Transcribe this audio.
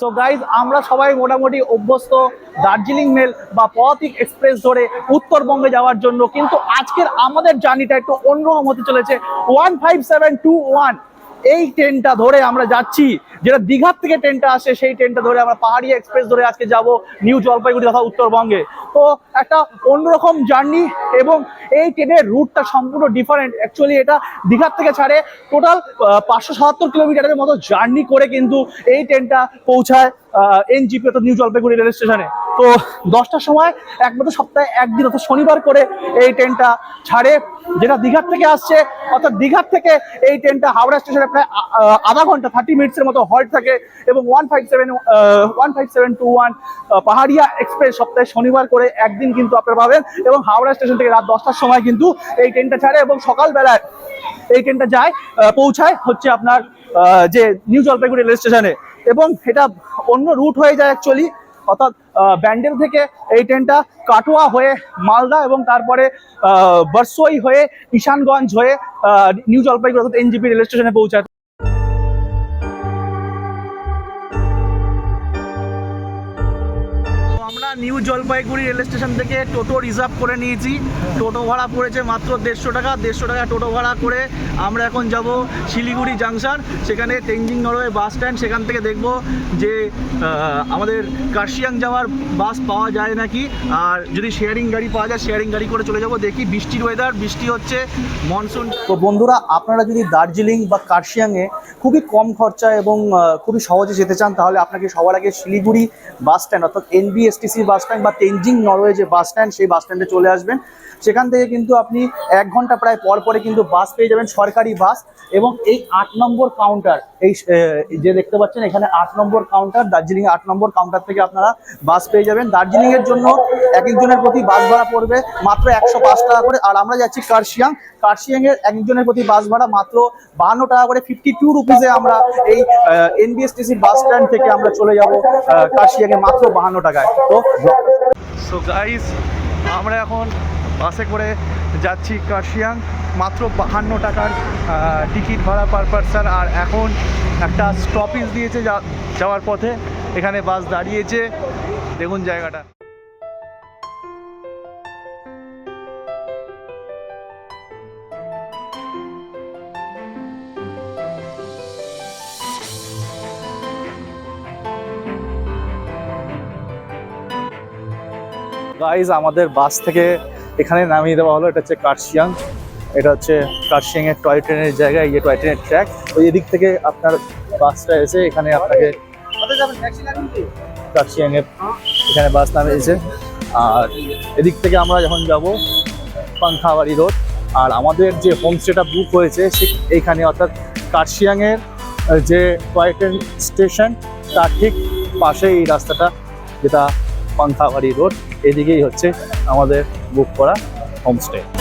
So guys আমরা সবাই মোটামুটি অভ্যস্ত দার্জিলিং মেল বা পথিক এক্সপ্রেস ধরে উত্তরবঙ্গে যাওয়ার জন্য, কিন্তু আজকের আমাদের জার্নিটা একটু অন্যরকম হতে চলেছে। One five seven two one এই ট্রেনটা ধরে আমরা যাচ্ছি। যেটা দীঘার থেকে ট্রেনটা আসে, সেই ট্রেনটা ধরে আমরা পাহাড়ি এক্সপ্রেস ধরে আজকে যাব নিউ জলপাইগুড়ি তথা উত্তরবঙ্গে। তো একটা অন্যরকম জার্নি এবং এই ট্রেনের রুটটা সম্পূর্ণ ডিফারেন্ট অ্যাকচুয়ালি এটা দীঘার থেকে ছাড়ে টোটাল পাঁচশো সাতাত্তর কিলোমিটারের মতো জার্নি করে কিন্তু এই ট্রেনটা পৌঁছায় এনজিপি অর্থাৎ নিউ জলপাইগুড়ি রেল স্টেশনে তো দশটার সময়, একমাত্র সপ্তাহে একদিন, অর্থাৎ শনিবার করে এই ট্রেনটা ছাড়ে, যেটা দীঘার থেকে আসছে, অর্থাৎ দীঘার থেকে এই ট্রেনটা হাওড়া স্টেশনে প্রায় আধা ঘণ্টা থার্টি মিনিটসের মতো হল্ট থাকে এবং one five seven one five seven two one Paharia Express সপ্তাহে শনিবার করে একদিন কিন্তু আপনারা পাবেন এবং হাওড়া স্টেশন থেকে রাত দশটার সময় কিন্তু এই ট্রেনটা ছাড়ে এবং সকালবেলায় এই ট্রেনটা যায় পৌঁছায় হচ্ছে আপনার যে নিউ জলপাইগুড়ি রেল স্টেশনে এবং এটা অন্য রুট হয়ে যায় অ্যাকচুয়ালি অর্থাৎ ব্যান্ডেল থেকে এই ট্রেনটা কাটোয়া হয়ে মালদা এবং তারপরে বরসই হয়ে ঈশানগঞ্জ হয়ে নিউ জলপাইগুড়ি অর্থাৎ এনজিপি রেল স্টেশনে পৌঁছায়। নিউ জলপাইগুড়ি রেল স্টেশন থেকে টোটো রিজার্ভ করে নিয়েছি। টোটো ভাড়া পড়েছে মাত্র দেড়শো টাকা। দেড়শো টাকা টোটো ভাড়া করে আমরা এখন যাব শিলিগুড়ি জাংশন। সেখানে তেঞ্জিং নরওয়ে বাস স্ট্যান্ড, সেখান থেকে দেখব যে আমাদের কার্শিয়াং যাওয়ার বাস পাওয়া যায় নাকি। আর যদি শেয়ারিং গাড়ি পাওয়া যায় শেয়ারিং গাড়ি করে চলে যাব। দেখি বৃষ্টির ওয়েদার বৃষ্টি হচ্ছে মনসুন তো বন্ধুরা, আপনারা যদি দার্জিলিং বা কার্শিয়াংয়ে খুবই কম খরচা এবং খুবই সহজে যেতে চান, তাহলে আপনাকে সবার আগে শিলিগুড়ি বাস স্ট্যান্ড, অর্থাৎ এনবিএসটিসি বাস স্ট্যান্ড বা তেনজিং নরওয়ে যে বাস স্ট্যান্ড, সেই বাস স্ট্যান্ডে চলে আসবেন। সেখান থেকে কিন্তু আপনি এক ঘণ্টা প্রায় পর পরে কিন্তু বাস পেয়ে যাবেন, সরকারি বাস। এবং এই আট নম্বর কাউন্টার এই যে দেখতে পাচ্ছেন, এখানে আট নম্বর কাউন্টার দার্জিলিং আট নম্বর কাউন্টার থেকে আপনারা বাস পেয়ে যাবেন। দার্জিলিং এর জন্য এক একজনের প্রতি বাস ভাড়া পড়বে মাত্র একশো পাঁচ টাকা করে। আর আমরা যাচ্ছি কার্শিয়াং। কার্শিয়াং এর একজনের প্রতি বাস ভাড়া মাত্র বাহান্ন টাকা করে। ফিফটি টু রুপিজে আমরা এই এনবিএসটিসি বাস স্ট্যান্ড থেকে আমরা চলে যাব কার্শিয়াং এ মাত্র বাহান্ন টাকায়। তো সো গাইস আমরা এখন বাসে করে যাচ্ছি কার্শিয়াং। মাত্র বাহান্ন টাকার টিকিট ভাড়া পার পার্সন আর এখন একটা স্টপেজ দিয়েছে যাওয়ার পথে। এখানে বাস দাঁড়িয়েছে। দেখুন জায়গাটা। গাইজ আমাদের বাস থেকে এখানে নামিয়ে দেওয়া হলো। এটা হচ্ছে কার্শিয়াং এটা হচ্ছে কার্শিয়াং এর টয় ট্রেনের জায়গা এই টয় ট্রেনের ট্র্যাক ওই এদিক থেকে আপনার বাসটা এসে এখানে আপনাকে কার্শিয়াং এর এখানে বাস নামিয়েছে। আর এদিক থেকে আমরা যখন যাব পাংখাবাড়ি রোড আর আমাদের যে হোমস্টেটা বুক হয়েছে সে এইখানে অর্থাৎ কার্শিয়াং এর যে টয় ট্রেন স্টেশন তার ঠিক পাশে এই রাস্তাটা যেটা পাংখাবাড়ি রোড। এদিকেই হচ্ছে আমাদের বুক করা হোমস্টে